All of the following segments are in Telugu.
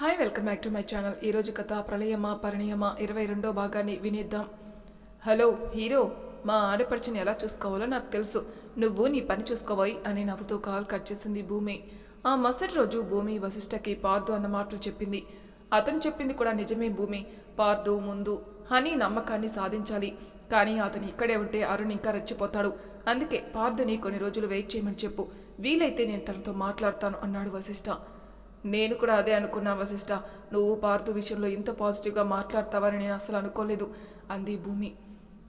Hi welcome back to my channel ఈరోజు కథ ప్రళయమా పరిణయమా? ఇరవై రెండో భాగాన్ని వినేద్దాం. హలో హీరో మా ఆడపడిచిని ఎలా చూసుకోవాలో నాకు తెలుసు. నువ్వు నీ పని చూసుకోబోయి అని నవ్వుతూ కాల్ కట్ చేసింది భూమి. ఆ మరుసటి రోజు భూమి వశిష్ఠకి పార్దు అన్న మాటలు చెప్పింది. అతను చెప్పింది కూడా నిజమే భూమి. పార్దు ముందు హనీ నమ్మకాన్ని సాధించాలి. కానీ అతను ఇక్కడే ఉంటే అరుణ్ ఇంకా రెచ్చిపోతాడు. అందుకే పార్దుని కొన్ని రోజులు వెయిట్ చేయమని చెప్పు. వీలైతే నేను తనతో మాట్లాడతాను అన్నాడు వశిష్ఠ. నేను కూడా అదే అనుకున్నా వశిష్ట నువ్వు పార్థు విషయంలో ఇంత పాజిటివ్గా మాట్లాడతావని నేను అసలు అనుకోలేదు. అంది భూమి.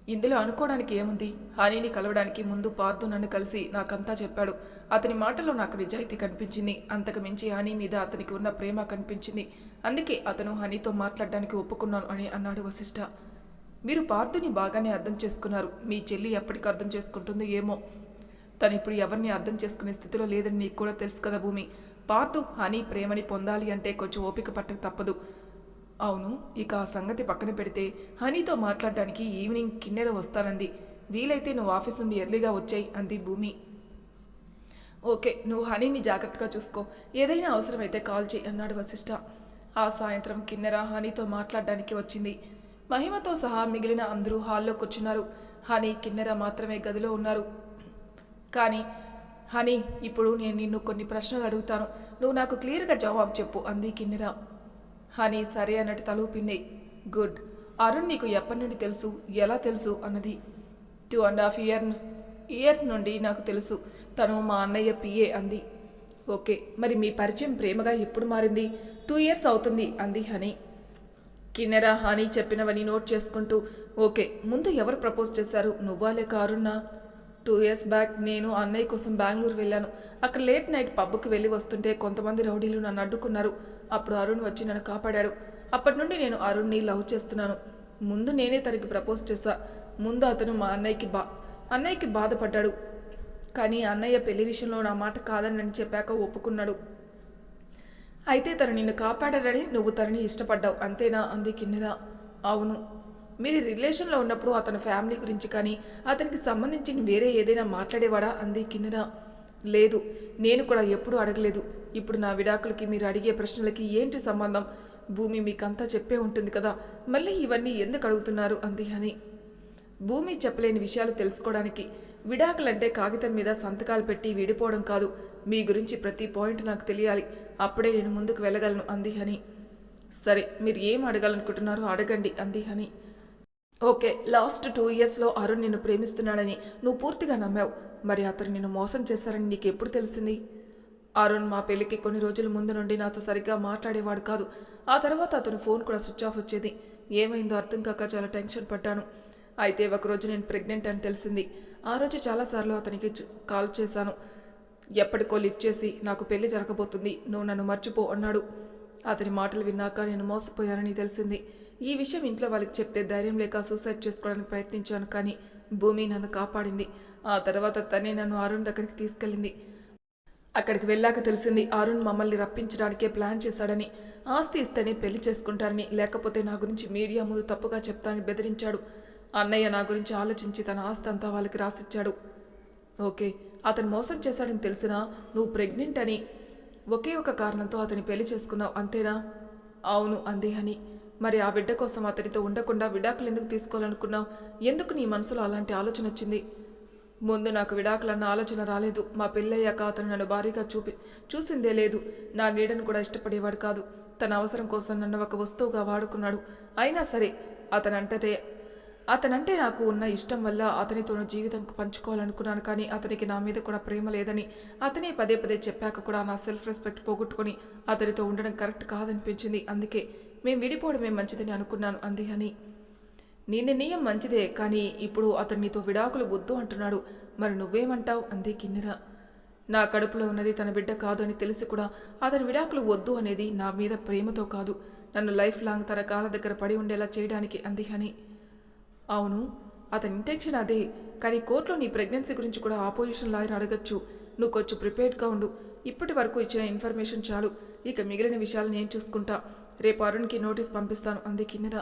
ఇందులో అనుకోవడానికి ఏముంది? హనీని కలవడానికి ముందు పార్థు నన్ను కలిసి నాకంతా చెప్పాడు. అతని మాటలో నాకు నిజాయితీ కనిపించింది. అంతకు మించి హనీ మీద అతనికి ఉన్న ప్రేమ కనిపించింది. అందుకే అతను హనీతో మాట్లాడడానికి ఒప్పుకున్నాను అని అన్నాడు వశిష్ట. మీరు పార్థుని బాగానే అర్థం చేసుకున్నారు. మీ చెల్లి ఎప్పటికి అర్థం చేసుకుంటుందో ఏమో. తను ఇప్పుడు ఎవరిని అర్థం చేసుకునే స్థితిలో లేదని నీకు కూడా తెలుసు కదా భూమి. పార్థు హనీ ప్రేమని పొందాలి అంటే కొంచెం ఓపిక పట్టక తప్పదు. అవును ఇక ఆ సంగతి పక్కన పెడితే హనీతో మాట్లాడడానికి ఈవినింగ్ కిన్నెర వస్తానంది. వీలైతే నువ్వు ఆఫీస్ నుండి ఎర్లీగా వచ్చాయి అంది భూమి. ఓకే నువ్వు హనీని జాగ్రత్తగా చూసుకో. ఏదైనా అవసరమైతే కాల్ చేయి అన్నాడు వశిష్ఠ ఆ సాయంత్రం కిన్నెర హనీతో మాట్లాడడానికి వచ్చింది. మహిమతో సహా మిగిలిన అందరూ హాల్లో కూర్చున్నారు. హనీ కిన్నెర మాత్రమే గదిలో ఉన్నారు. కానీ హనీ ఇప్పుడు నేను నిన్ను కొన్ని ప్రశ్నలు అడుగుతాను. నువ్వు నాకు క్లియర్గా జవాబు చెప్పు అంది కిన్నెర హనీ సరే అన్నట్టు తలూపింది. గుడ్. అరుణ్ నీకు ఎప్పటి నుండి తెలుసు? ఎలా తెలుసు? అన్నది. Two and half years years నుండి నాకు తెలుసు. తను మా అన్నయ్య పిఏ అంది. ఓకే మరి మీ పరిచయం ప్రేమగా ఎప్పుడు మారింది? టూ ఇయర్స్ అవుతుంది అంది హనీ. కిన్నెర హాని చెప్పినవని నోట్ చేసుకుంటూ ఓకే ముందు ఎవరు ప్రపోజ్ చేశారు? నువ్వా లేక అరుణా? టూ ఇయర్స్ బ్యాక్ నేను అన్నయ్య కోసం బెంగళూరు వెళ్ళాను. అక్కడ లేట్ నైట్ పబ్కి వెళ్ళి వస్తుంటే కొంతమంది రౌడీలు నన్ను అడ్డుకున్నారు. అప్పుడు అరుణ్ వచ్చి నన్ను కాపాడాడు. అప్పటి నుండి నేను అరుణ్ని లవ్ చేస్తున్నాను. ముందు నేనే తనకి ప్రపోజ్ చేశా. ముందు అతను మా అన్నయ్యకి బా అన్నయ్యకి బాధపడ్డాడు. కానీ అన్నయ్య పెళ్ళి విషయంలో నా మాట కాదని నేను చెప్పాక ఒప్పుకున్నాడు. అయితే తను నిన్ను కాపాడాడని నువ్వు తనని ఇష్టపడ్డావు. అంతేనా? అంది కిన్నెరా. అవును. మీరు రిలేషన్లో ఉన్నప్పుడు అతని ఫ్యామిలీ గురించి కానీ అతనికి సంబంధించిన వేరే ఏదైనా మాట్లాడేవాడా? అంది కిన్నెర. లేదు నేను కూడా ఎప్పుడూ అడగలేదు. ఇప్పుడు నా విడాకులకి మీరు అడిగే ప్రశ్నలకి ఏంటి సంబంధం? భూమి మీకంతా చెప్పే ఉంటుంది కదా మళ్ళీ ఇవన్నీ ఎందుకు అడుగుతున్నారు? అంది అని భూమి చెప్పలేని విషయాలు తెలుసుకోవడానికి. విడాకులంటే కాగితం మీద సంతకాలు పెట్టి విడిపోవడం కాదు. మీ గురించి ప్రతి పాయింట్ నాకు తెలియాలి. అప్పుడే నేను ముందుకు వెళ్ళగలను అంది హని. సరే మీరు ఏం అడగాలనుకుంటున్నారో అడగండి అంది హని. ఓకే లాస్ట్ టూ ఇయర్స్లో అరుణ్ నిన్ను ప్రేమిస్తున్నాడని నువ్వు పూర్తిగా నమ్మావు. మరి అతను నిన్ను మోసం చేశారని నీకు ఎప్పుడు తెలిసింది? అరుణ్ మా పెళ్ళికి కొన్ని రోజుల ముందు నుండి నాతో సరిగ్గా మాట్లాడేవాడు కాదు. ఆ తర్వాత అతను ఫోన్ కూడా స్విచ్ ఆఫ్ వచ్చేది. ఏమైందో అర్థం కాక చాలా టెన్షన్ పడ్డాను. అయితే ఒకరోజు నేను ప్రెగ్నెంట్ అని తెలిసింది. ఆ రోజు చాలాసార్లు అతనికి కాల్ చేశాను. ఎప్పటికో లిఫ్ట్ చేసి నాకు పెళ్ళి జరగబోతుంది. నువ్వు నన్ను మర్చిపో అన్నాడు. అతని మాటలు విన్నాక నేను మోసపోయానని తెలిసింది. ఈ విషయం ఇంట్లో వాళ్ళకి చెప్తే ధైర్యం లేక సూసైడ్ చేసుకోవడానికి ప్రయత్నించాను కానీ భూమి నన్ను కాపాడింది. ఆ తర్వాత తనే నన్ను అరుణ్ దగ్గరికి తీసుకెళ్ళింది. అక్కడికి వెళ్ళాక తెలిసింది అరుణ్ మమ్మల్ని రప్పించడానికే ప్లాన్ చేశాడని. ఆస్తి ఇస్తేనే పెళ్ళి చేసుకుంటారని లేకపోతే నా గురించి మీడియా ముందు తప్పుగా చెప్తానని బెదిరించాడు. అన్నయ్య నా గురించి ఆలోచించి తన ఆస్తి అంతా వాళ్ళకి రాసిచ్చాడు. ఓకే అతను మోసం చేశాడని తెలిసినా నువ్వు ప్రెగ్నెంట్ అని ఒకే ఒక కారణంతో అతని పెళ్ళి చేసుకున్నావు అంతేనా? అవును అందే అని మరి ఆ బిడ్డ కోసం అతనితో ఉండకుండా విడాకులు ఎందుకు తీసుకోవాలనుకున్నావు? ఎందుకు నీ మనసులో అలాంటి ఆలోచన వచ్చింది? ముందు నాకు విడాకులన్న ఆలోచన రాలేదు. మా పెళ్ళయ్యాక అతను నన్ను భారీగా చూపి చూసిందే లేదు. నా నీడను కూడా ఇష్టపడేవాడు కాదు. తన అవసరం కోసం నన్ను ఒక వస్తువుగా వాడుకున్నాడు. అయినా సరే అతనంతటే అతనంటే నాకు ఉన్న ఇష్టం వల్ల అతనితోనూ జీవితం పంచుకోవాలనుకున్నాను కానీ అతనికి నా మీద కూడా ప్రేమ లేదని అతనే పదే పదే చెప్పాక కూడా నా సెల్ఫ్ రెస్పెక్ట్ పోగొట్టుకొని అతనితో ఉండడం కరెక్ట్ కాదనిపించింది. అందుకే మేము విడిపోవడమే మంచిదని అనుకున్నాను అంది అని నీ నిర్ణయం మంచిదే కానీ ఇప్పుడు అతను నీతో విడాకులు వద్దు అంటున్నాడు. మరి నువ్వేమంటావు? అంది కిన్నెర. నా కడుపులో ఉన్నది తన బిడ్డ కాదు అని తెలిసి కూడా అతని విడాకులు వద్దు అనేది నా మీద ప్రేమతో కాదు. నన్ను లైఫ్ లాంగ్ తన కాళ్ళ దగ్గర పడి ఉండేలా చేయడానికి అంది హనీ. అవును అతని ఇంటెన్షన్ అదే. కానీ కోర్టులో నీ ప్రెగ్నెన్సీ గురించి కూడా ఆపోజిషన్ లాయర్ అడగచ్చు. నువ్వు కొంచెం ప్రిపేర్డ్గా ఉండు. ఇప్పటి వరకు ఇచ్చిన ఇన్ఫర్మేషన్ చాలు. ఇక మిగిలిన విషయాలు నేను చూసుకుంటా. రేపు అరుణ్కి నోటీస్ పంపిస్తాను. అంది కిన్నెర.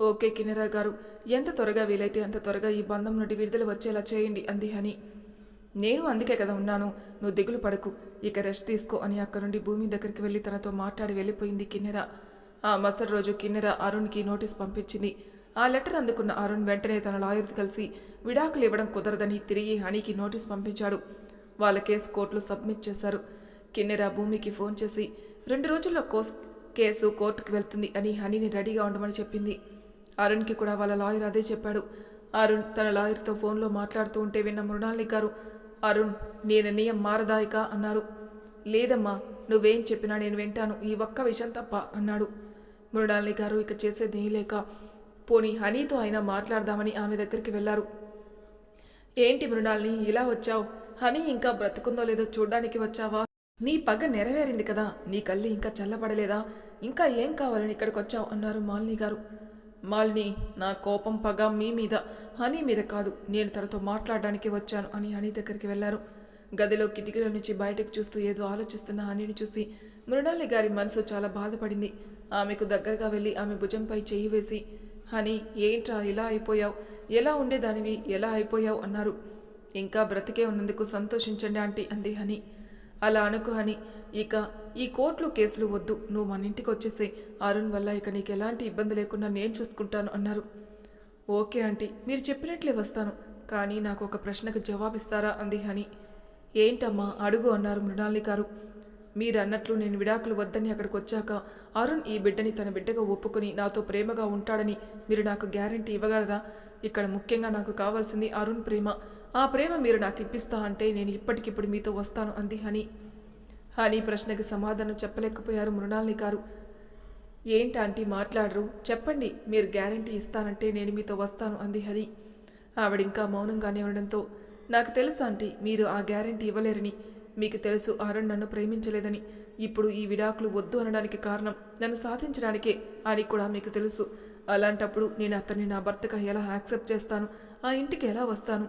ఓకే కిన్నెరా గారు. ఎంత త్వరగా వీలైతే అంత త్వరగా ఈ బంధం నుండి విడుదల వచ్చేలా చేయండి అంది హని. నేను అందుకే కదా ఉన్నాను. నువ్వు దిగులు పడకు. ఇక రెస్ట్ తీసుకో అని అక్కడ నుండి భూమి దగ్గరికి వెళ్ళి తనతో మాట్లాడి వెళ్ళిపోయింది కిన్నెర. ఆ మరుసటి రోజు కిన్నెర అరుణ్కి నోటీస్ పంపించింది. ఆ లెటర్ అందుకున్న అరుణ్ వెంటనే తన లాయర్తో కలిసి విడాకులు ఇవ్వడం కుదరదని తిరిగి హనీకి నోటీస్ పంపించాడు. వాళ్ళ కేసు కోర్టులో సబ్మిట్ చేశారు. కిన్నెరా భూమికి ఫోన్ చేసి రెండు రోజుల్లో కోస్ కేసు కోర్టుకు వెళ్తుంది అని హనీని రెడీగా ఉండమని చెప్పింది. అరుణ్కి కూడా వాళ్ళ లాయర్ అదే చెప్పాడు. అరుణ్ తన లాయర్తో ఫోన్లో మాట్లాడుతూ ఉంటే విన్న మృణాలి గారు అరుణ్ నీ నిర్ణయం మారదాయిక అన్నారు. లేదమ్మా నువ్వేం చెప్పినా నేను వింటాను. ఈ ఒక్క విషయం తప్ప అన్నాడు. మృణాలి గారు ఇక చేసేది లేక పోనీ హనీతో అయినా మాట్లాడదామని ఆమె దగ్గరికి వెళ్ళారు ఏంటి మృణాల్ని ఇలా వచ్చావు? హనీ ఇంకా బ్రతుకుందో లేదో చూడ్డానికి వచ్చావా? నీ పగ నెరవేరింది కదా నీ కళ్ళు ఇంకా చల్లబడలేదా? ఇంకా ఏం కావాలని ఇక్కడికి వచ్చావు అన్నారు మాలిని గారు. మాలిని నా కోపం పగ మీ మీద హనీ మీద కాదు నేను తనతో మాట్లాడడానికి వచ్చాను అని హనీ దగ్గరికి వెళ్ళారు గదిలో కిటికీల నుంచి బయటకు చూస్తూ ఏదో ఆలోచిస్తున్న హనీని చూసి మృణాలి గారి మనసు చాలా బాధపడింది. ఆమెకు దగ్గరగా వెళ్ళి ఆమె భుజంపై చేయి వేసి హనీ ఏంట్రా ఇలా అయిపోయావు? ఎలా ఉండేదానివి? ఎలా అయిపోయావు? అన్నారు. ఇంకా బ్రతికే ఉన్నందుకు సంతోషించండి ఆంటీ అంది హనీ. అలా అనుకు హని. ఇక ఈ కోర్టులో కేసులు వద్దు. నువ్వు మన ఇంటికి వచ్చేసే. అరుణ్ వల్ల ఇక నీకు ఎలాంటి ఇబ్బంది లేకుండా నేను చూసుకుంటాను అన్నారు. Okay aunty. మీరు చెప్పినట్లే వస్తాను. కానీ నాకు ఒక ప్రశ్నకు జవాబిస్తారా? అంది హని. ఏంటమ్మా? అడుగు అన్నారు మృణాలి గారు. మీరు అన్నట్లు నేను విడాకులు వద్దని అక్కడికి వచ్చాక అరుణ్ ఈ బిడ్డని తన బిడ్డగా ఒప్పుకొని నాతో ప్రేమగా ఉంటాడని మీరు నాకు గ్యారంటీ ఇవ్వగలరా? ఇక్కడ ముఖ్యంగా నాకు కావాల్సింది అరుణ్ ప్రేమ. ఆ ప్రేమ మీరు నాకు ఇప్పిస్తా అంటే నేను ఇప్పటికిప్పుడు మీతో వస్తాను అంది హనీ. హనీ ప్రశ్నకి సమాధానం చెప్పలేకపోయారు మృణాలిని గారు. ఏంటి ఆంటీ మాట్లాడరు? చెప్పండి మీరు గ్యారంటీ ఇస్తానంటే నేను మీతో వస్తాను అంది హరి ఆవిడింకా మౌనంగానే ఉండడంతో నాకు తెలుసు ఆంటీ మీరు ఆ గ్యారంటీ ఇవ్వలేరని. మీకు తెలుసు అరుణ్ నన్ను ప్రేమించలేదని. ఇప్పుడు ఈ విడాకులు వద్దు అనడానికి కారణం నన్ను సాధించడానికే అని కూడా మీకు తెలుసు. అలాంటప్పుడు నేను అతన్ని నా భర్తగా ఎలా యాక్సెప్ట్ చేస్తాను? ఆ ఇంటికి ఎలా వస్తాను?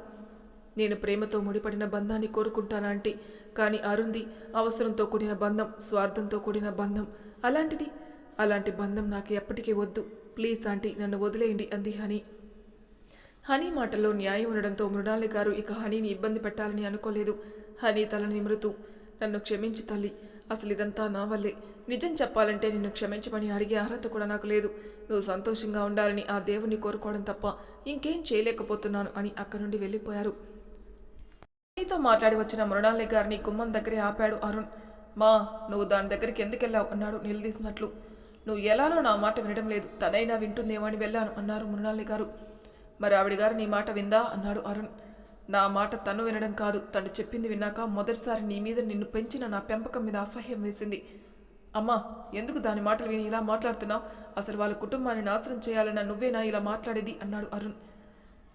నేను ప్రేమతో ముడిపడిన బంధాన్ని కోరుకుంటానా అంటే కానీ అరుంది అవసరంతో కూడిన బంధం స్వార్థంతో కూడిన బంధం. అలాంటిది? అలాంటి బంధం నాకు ఎప్పటికీ వద్దు. ప్లీజ్ ఆంటీ నన్ను వదిలేయండి అంది హనీ. హనీ మాటల్లో న్యాయం ఉండడంతో మృణాలి గారు ఇక హనీని ఇబ్బంది పెట్టాలని అనుకోలేదు. హనీ తల నిమరుతూ నన్ను క్షమించి తల్లి. అసలు ఇదంతా నా వల్లే. నిజం చెప్పాలంటే నిన్ను క్షమించమని అడిగే అర్హత కూడా నాకు లేదు. నువ్వు సంతోషంగా ఉండాలని ఆ దేవుణ్ణి కోరుకోవడం తప్ప ఇంకేం చేయలేకపోతున్నాను అని అక్కడి నుండి వెళ్ళిపోయారు. నీతో మాట్లాడి వచ్చిన మృణాలి గారిని గుమ్మం దగ్గరే ఆపాడు అరుణ్. మా నువ్వు దాని దగ్గరికి ఎందుకు వెళ్ళావు? అన్నాడు నిలదీసినట్లు. నువ్వు ఎలానో నా మాట వినడం లేదు. తనైనా వింటుందేమో అని వెళ్ళాను అన్నారు మృణాలి గారు. మరి ఆవిడ గారు నీ మాట విందా? అన్నాడు అరుణ్. నా మాట తను వినడం కాదు. తను చెప్పింది విన్నాక మొదటిసారి నీ మీద నిన్ను పెంచిన నా పెంపకం మీద అసహ్యం వేసింది. అమ్మా ఎందుకు దాని మాటలు విని ఇలా మాట్లాడుతున్నావు? అసలు వాళ్ళ కుటుంబాన్ని నాశనం చేయాలన్న నువ్వేనా ఇలా మాట్లాడేది? అన్నాడు అరుణ్.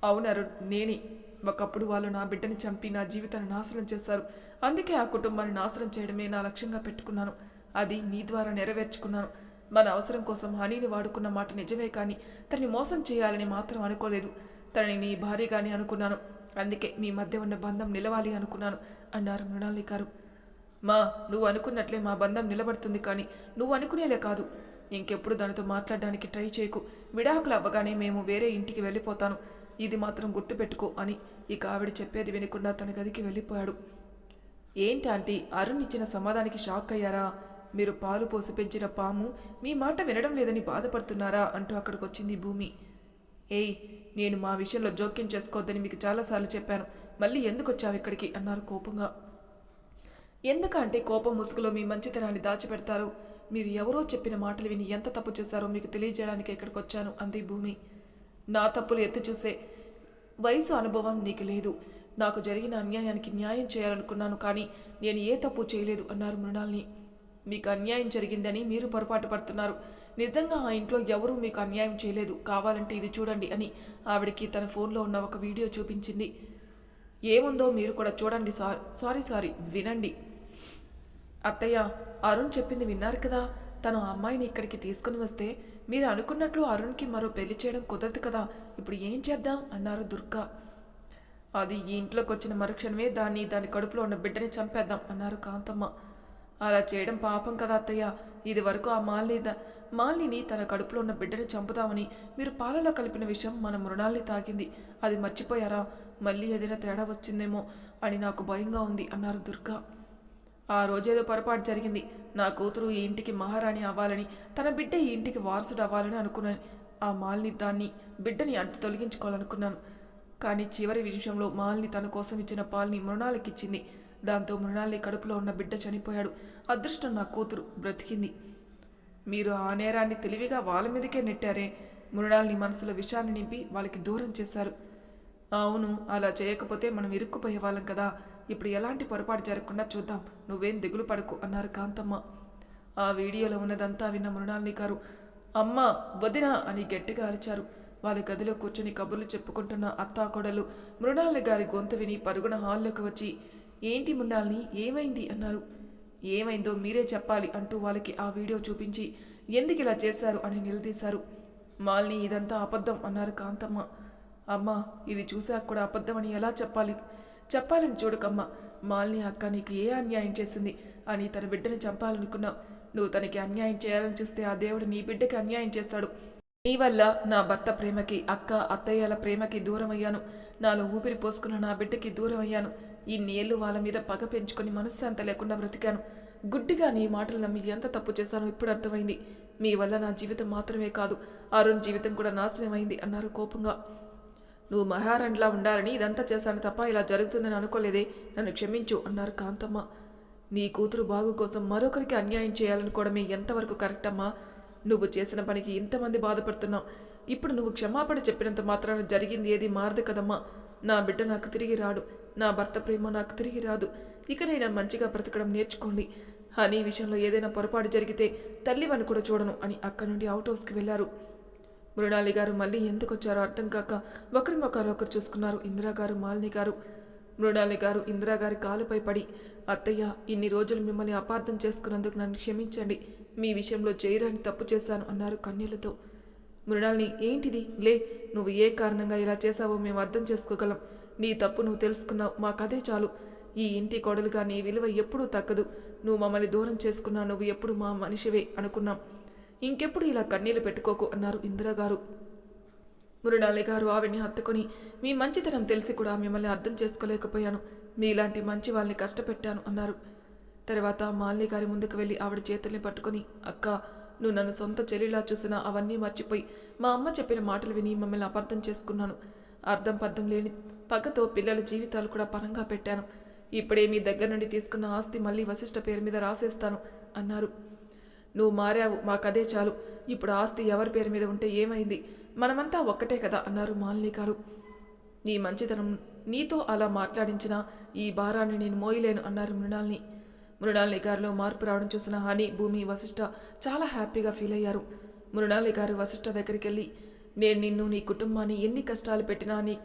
అవును అరుణ్ నేనే. ఒకప్పుడు వాళ్ళు నా బిడ్డని చంపి నా జీవితాన్ని నాశనం చేశారు. అందుకే ఆ కుటుంబాన్ని నాశనం చేయడమే నా లక్ష్యంగా పెట్టుకున్నాను. అది నీ ద్వారా నెరవేర్చుకున్నాను. మన అవసరం కోసం హనీని వాడుకున్న మాట నిజమే కానీ తనని మోసం చేయాలని మాత్రం అనుకోలేదు. తనని నీ భార్యగాని అనుకున్నాను. అందుకే మీ మధ్య ఉన్న బంధం నిలవాలి అనుకున్నాను అన్నారు మృణాలి గారు. మా నువ్వు అనుకున్నట్లే మా బంధం నిలబడుతుంది కానీ నువ్వు అనుకునేలే కాదు. ఇంకెప్పుడు దానితో మాట్లాడడానికి ట్రై చేయకు. విడాకులు అవ్వగానే మేము వేరే ఇంటికి వెళ్ళిపోతాను. ఇది మాత్రం గుర్తుపెట్టుకో అని ఇక ఆవిడ చెప్పేది వినకుండా తన గదికి వెళ్ళిపోయాడు. ఏంటి ఆంటీ అరుణ్ ఇచ్చిన సమాధానికి షాక్ అయ్యారా? మీరు పాలు పోసి పెంచిన పాము మీ మాట వినడం లేదని బాధపడుతున్నారా? అంటూ అక్కడికి వచ్చింది భూమి. ఏయ్ నేను మా విషయంలో జోక్యం చేసుకోవద్దని మీకు చాలాసార్లు చెప్పాను. మళ్ళీ ఎందుకు వచ్చావు ఇక్కడికి? అన్నారు కోపంగా. ఎందుకంటే కోపం ముసుగులో మీ మంచితనాన్ని దాచిపెడతారు. మీరు ఎవరో చెప్పిన మాటలు విని ఎంత తప్పు చేశారో మీకు తెలియజేయడానికి ఇక్కడికి వచ్చాను అంది భూమి. నా తప్పులు ఎత్తి చూసే వయసు అనుభవం నీకు లేదు. నాకు జరిగిన అన్యాయానికి న్యాయం చేయాలనుకున్నాను కానీ నేను ఏ తప్పు చేయలేదు అన్నారు మృణాల్ని. మీకు అన్యాయం జరిగిందని మీరు పొరపాటు పడుతున్నారు. నిజంగా ఆ ఇంట్లో ఎవరూ మీకు అన్యాయం చేయలేదు. కావాలంటే ఇది చూడండి అని ఆవిడకి తన ఫోన్లో ఉన్న ఒక వీడియో చూపించింది. ఏముందో మీరు కూడా చూడండి సార్. సారీ సారీ వినండి. అత్తయ్య అరుణ్ చెప్పింది విన్నారు కదా. తను ఆ అమ్మాయిని ఇక్కడికి తీసుకుని వస్తే మీరు అనుకున్నట్లు అరుణ్కి మరో పెళ్ళి చేయడం కుదరదు కదా. ఇప్పుడు ఏం చేద్దాం? అన్నారు దుర్గా. అది ఈ ఇంట్లోకి వచ్చిన మరుక్షణమే దాన్ని దాని కడుపులో ఉన్న బిడ్డని చంపేద్దాం అన్నారు కాంతమ్మ. అలా చేయడం పాపం కదా అత్తయ్య. ఇది వరకు ఆ మాలిని మాలిని తన కడుపులో ఉన్న బిడ్డని చంపుతామని మీరు పాలలో కలిపిన విషయం మన మృణాల్ని తాకింది అది మర్చిపోయారా? మళ్ళీ ఏదైనా తేడా వచ్చిందేమో అని నాకు భయంగా ఉంది అన్నారు దుర్గా. ఆ రోజేదో పొరపాటు జరిగింది. నా కూతురు ఈ ఇంటికి మహారాణి అవ్వాలని తన బిడ్డ ఈ ఇంటికి వారసుడు అవ్వాలని అనుకున్నాను ఆ మాల్ని దాన్ని బిడ్డని అడ్డు తొలగించుకోవాలనుకున్నాను. కానీ చివరి విషయంలో మాలిని తన కోసం ఇచ్చిన పాల్ని మృణాలకిచ్చింది. దాంతో మృణాలి కడుపులో ఉన్న బిడ్డ చనిపోయాడు. అదృష్టం నా కూతురు. బ్రతికింది. మీరు ఆ నేరాన్ని తెలివిగా వాళ్ళ మీదకే నెట్టారే. మృణాల్ని మనసులో విషాన్ని నింపి వాళ్ళకి దూరం చేశారు. అవును అలా చేయకపోతే మనం ఇరుక్కుపోయే వాళ్ళం కదా. ఇప్పుడు ఎలాంటి పొరపాటు జరగకుండా చూద్దాం. నువ్వేం దిగులు పడకు అన్నారు కాంతమ్మ. ఆ వీడియోలో ఉన్నదంతా విన్న మృణాల్ని గారు అమ్మ వదిన అని గట్టిగా అరిచారు. వాళ్ళ గదిలో కూర్చొని కబుర్లు చెప్పుకుంటున్న అత్తాకోడలు మృణాలి గారి గొంతు విని పరుగున హాల్లోకి వచ్చి ఏంటి మున్నాల్ని? ఏమైంది? అన్నారు. ఏమైందో మీరే చెప్పాలి అంటూ వాళ్ళకి ఆ వీడియో చూపించి ఎందుకు ఇలా చేశారు? అని నిలదీశారు. మాల్ని ఇదంతా అబద్ధం అన్నారు కాంతమ్మ. అమ్మా ఇది చూశాక కూడా అబద్ధం అని ఎలా చెప్పాలి? చెప్పాలని చూడకమ్మ. మాల్ని అక్క నీకు ఏ అన్యాయం చేసింది? అని తన బిడ్డని చంపాలనుకున్నావు నువ్వు తనకి అన్యాయం చేయాలని చూస్తే ఆ దేవుడు నీ బిడ్డకి అన్యాయం చేస్తాడు. నీ వల్ల నా భర్త ప్రేమకి అక్క అత్తయ్యల ప్రేమకి దూరం అయ్యాను నాలో ఊపిరి పోసుకున్న నా బిడ్డకి దూరం అయ్యాను ఇన్నేళ్ళు వాళ్ళ మీద పగ పెంచుకొని మనశ్శాంత లేకుండా బ్రతికాను. గుడ్డిగా నీ మాటలు నమ్మి ఎంత తప్పు చేశానో ఇప్పుడు అర్థమైంది. మీ వల్ల నా జీవితం మాత్రమే కాదు అరుణ్ జీవితం కూడా నాశనం అయింది అన్నారు కోపంగా. నువ్వు మహారాణిలా ఉండాలని ఇదంతా చేశాను తప్ప ఇలా జరుగుతుందని అనుకోలేదే నన్ను క్షమించు అన్నారు కాంతమ్మ. నీ కూతురు బాగు కోసం మరొకరికి అన్యాయం చేయాలనుకోవడమే ఎంతవరకు కరెక్ట్ అమ్మా? నువ్వు చేసిన పనికి ఇంతమంది బాధపడుతున్నావు. ఇప్పుడు నువ్వు క్షమాపణ చెప్పినంత మాత్రాన జరిగింది ఏది మారదు కదమ్మా. నా బిడ్డ నాకు తిరిగి రాడు. నా భర్త ప్రేమ నాకు తిరిగి రాదు. ఇకనైనా మంచిగా బ్రతకడం నేర్చుకోండి. హనీ విషయంలో ఏదైనా పొరపాటు జరిగితే తల్లివని కూడా చూడను అని అక్కడి నుండి అవుట్ హౌస్కి వెళ్ళారు మృణాలి గారు మళ్ళీ ఎందుకు వచ్చారో అర్థం కాక ఒకరి మొక్కలు ఒకరు చూసుకున్నారు ఇందిరా గారు మాలిని గారు. మృణాలి గారు ఇందిరాగారి కాలుపై పడి అత్తయ్య ఇన్ని రోజులు మిమ్మల్ని అపార్థం చేసుకున్నందుకు నన్ను క్షమించండి. మీ విషయంలో చేయరాని తప్పు చేశాను అన్నారు కన్నీళ్ళతో. మృణాల్ని ఏంటిది? లే నువ్వు ఏ కారణంగా ఇలా చేశావో మేము అర్థం చేసుకోగలం. నీ తప్పు నువ్వు తెలుసుకున్నావు. మాకదే చాలు. ఈ ఇంటి కొడలుగా నీ విలువ ఎప్పుడూ తగ్గదు. నువ్వు మమ్మల్ని దూరం చేసుకున్నా నువ్వు ఎప్పుడు మా మనిషివే అనుకున్నాం. ఇంకెప్పుడు ఇలా కన్నీళ్ళు పెట్టుకోకు అన్నారు ఇందిరాగారు. మురళాలి గారు ఆవిడ్ని హత్తుకొని మీ మంచితనం తెలిసి కూడా మిమ్మల్ని అర్థం చేసుకోలేకపోయాను. మీలాంటి మంచి వాళ్ళని కష్టపెట్టాను అన్నారు. తర్వాత మాలిని గారి ముందుకు వెళ్ళి ఆవిడ చేతుల్ని పట్టుకొని అక్క నువ్వు నన్ను సొంత చెల్లిలా చూసినా అవన్నీ మర్చిపోయి మా అమ్మ చెప్పిన మాటలు విని మమ్మల్ని అపార్థం చేసుకున్నాను. అర్థం పర్థం లేని పగతో పిల్లల జీవితాలు కూడా పరంగా పెట్టాను. ఇప్పుడే మీ దగ్గర నుండి తీసుకున్న ఆస్తి మళ్ళీ వశిష్ఠ పేరు మీద రాసేస్తాను అన్నారు. నువ్వు మారావు మాకదే చాలు. ఇప్పుడు ఆస్తి ఎవరి పేరు మీద ఉంటే ఏమైంది? మనమంతా ఒక్కటే కదా అన్నారు మాలిని గారు. నీ మంచితనం నీతో అలా మాట్లాడించిన ఈ భారాన్ని నేను మోయలేను అన్నారు మృణాల్ని. మృణాలి గారిలో మార్పు రావడం చూసిన హని భూమి వశిష్ఠ చాలా హ్యాపీగా ఫీల్ అయ్యారు. మృణాలి గారు వశిష్ఠ దగ్గరికి వెళ్ళి నేను నిన్ను నీ కుటుంబాన్ని ఎన్ని కష్టాలు పెట్టినా నీ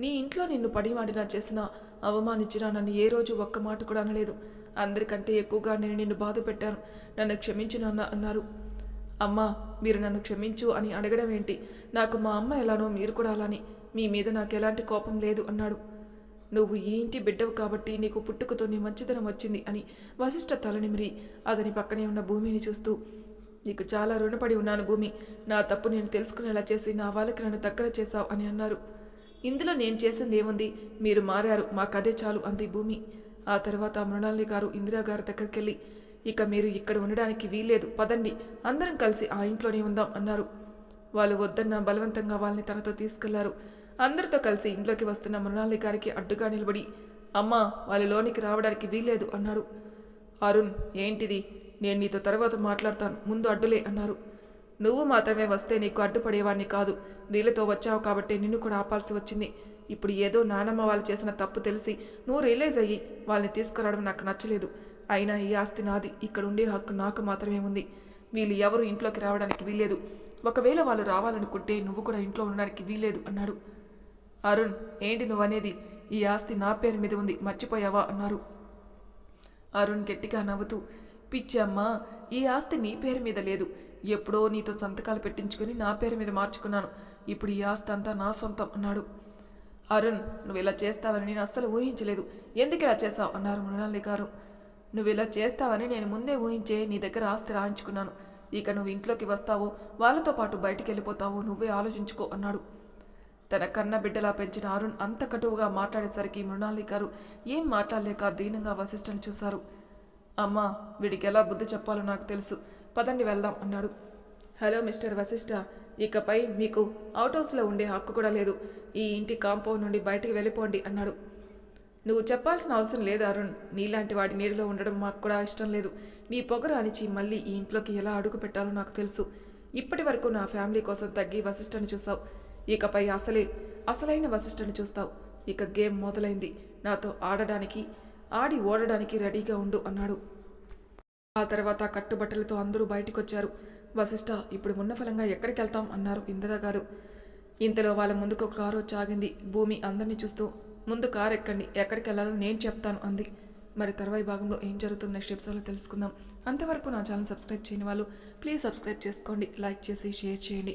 నీ ఇంట్లో నిన్ను పడివాడినా చేసినా అవమానించినా నన్ను ఏ రోజు ఒక్క మాట కూడా అనలేదు. అందరికంటే ఎక్కువగా నేను నిన్ను బాధ పెట్టాను. నన్ను క్షమించు నాన్న అన్నారు. అమ్మా మీరు నన్ను క్షమించు అని అడగడం ఏంటి? నాకు మా అమ్మ ఎలానో మీరు కూడా అలాని. మీ మీద నాకు ఎలాంటి కోపం లేదు అన్నాడు. నువ్వు ఈ ఇంటి బిడ్డవు కాబట్టి నీకు పుట్టుకతోనే మంచితనం వచ్చింది అని వశిష్ఠ తలనిమిరి అతని పక్కనే ఉన్న భూమిని చూస్తూ నీకు చాలా రుణపడి ఉన్నాను భూమి నా తప్పు నేను తెలుసుకునేలా చేసి నా వాళ్ళకి నన్ను దగ్గర చేశావు అని అన్నారు. ఇందులో నేను చేసింది ఏముంది? మీరు మారారు మాకదే చాలు అంది భూమి. ఆ తర్వాత మృణాలి గారు ఇందిరా గారి దగ్గరికి వెళ్ళి ఇక మీరు ఇక్కడ ఉండడానికి వీల్లేదు పదండి అందరం కలిసి ఆ ఇంట్లోనే ఉందాం అన్నారు. వాళ్ళు వద్దన్న బలవంతంగా వాళ్ళని తనతో తీసుకెళ్ళారు. అందరితో కలిసి ఇంట్లోకి వస్తున్న మృణాలి గారికి అడ్డుగా నిలబడి అమ్మా వాళ్ళు లోనికి రావడానికి వీల్లేదు అన్నాడు. అరుణ్ ఏంటిది? నేను నీతో తర్వాత మాట్లాడతాను. ముందు అడ్డులే అన్నారు. నువ్వు మాత్రమే వస్తే నీకు అడ్డుపడేవాడిని కాదు. వీళ్ళతో వచ్చావు కాబట్టి నిన్ను కూడా ఆపాల్సి వచ్చింది. ఇప్పుడు ఏదో నానమ్మ వాళ్ళు చేసిన తప్పు తెలిసి నువ్వు రియలైజ్ అయ్యి వాళ్ళని తీసుకురావడం నాకు నచ్చలేదు. అయినా ఈ ఆస్తి నాది. ఇక్కడ ఉండే హక్కు నాకు మాత్రమే ఉంది. వీళ్ళు ఎవరు ఇంట్లోకి రావడానికి వీల్లేదు. ఒకవేళ వాళ్ళు రావాలనుకుంటే నువ్వు కూడా ఇంట్లో ఉండడానికి వీల్లేదు అన్నాడు. అరుణ్ ఏంటి నువ్వనేది? ఈ ఆస్తి నా పేరు మీద ఉంది మర్చిపోయావా? అన్నారు. అరుణ్ గట్టిగా నవ్వుతూ పిచ్చమ్మా ఈ ఆస్తి నీ పేరు మీద లేదు. ఎప్పుడో నీతో సంతకాలు పెట్టించుకుని నా పేరు మీద మార్చుకున్నాను. ఇప్పుడు ఈ ఆస్తి అంతా నా సొంతం అన్నాడు. అరుణ్ నువ్వు ఇలా చేస్తావని నేను అస్సలు ఊహించలేదు. ఎందుకు ఇలా చేస్తావు అన్నారు మృణాలి గారు. నువ్వు ఇలా చేస్తావని నేను ముందే ఊహించే నీ దగ్గర ఆస్తి రాయించుకున్నాను. ఇక నువ్వు ఇంట్లోకి వస్తావో వాళ్ళతో పాటు బయటికి వెళ్ళిపోతావో నువ్వే ఆలోచించుకో అన్నాడు. తన కన్న బిడ్డలా పెంచిన అరుణ్ అంత కటువుగా మాట్లాడేసరికి మృణాలి గారు ఏం మాట్లాడలేక దీనంగా వశిష్ఠను చూశారు. అమ్మా వీడికి ఎలా బుద్ధి చెప్పాలో నాకు తెలుసు. పదండి వెళ్దాం అన్నాడు. హలో మిస్టర్ వశిష్ఠ ఇకపై మీకు అవుట్ హౌస్లో ఉండే హక్కు కూడా లేదు. ఈ ఇంటి కాంపౌండ్ నుండి బయటికి వెళ్ళిపోండి అన్నాడు. నువ్వు చెప్పాల్సిన అవసరం లేదు అరుణ్. నీలాంటి వాడి నీటిలో ఉండడం మాకు కూడా ఇష్టం లేదు. నీ పొగరు అణిచి మళ్ళీ ఈ ఇంట్లోకి ఎలా అడుగు పెట్టాలో నాకు తెలుసు. ఇప్పటి వరకు నా ఫ్యామిలీ కోసం తగ్గి వశిష్ఠని చూసావు ఇకపై అసలే అసలైన వశిష్ఠను చూస్తావు. ఇక గేమ్ మొదలైంది. నాతో ఆడడానికి ఆడి ఓడడానికి రెడీగా ఉండు అన్నాడు. ఆ తర్వాత కట్టుబట్టలతో అందరూ బయటికొచ్చారు. వశిష్ఠ ఇప్పుడు ఉన్న ఫలంగా ఎక్కడికి వెళ్తాం అన్నారు ఇందిరాగారు. ఇంతలో వాళ్ళ ముందుకు ఒక కారు వచ్చి భూమి అందరినీ చూస్తూ ముందు కారు ఎక్కండి ఎక్కడికి వెళ్ళాలో నేను చెప్తాను అంది. మరి తర్వాయి భాగంలో ఏం జరుగుతుంది నెక్స్ట్ ఎపిసోడ్లో తెలుసుకుందాం. అంతవరకు నా ఛానల్ సబ్స్క్రైబ్ చేయని వాళ్ళు ప్లీజ్ సబ్స్క్రైబ్ చేసుకోండి లైక్ చేసి షేర్ చేయండి.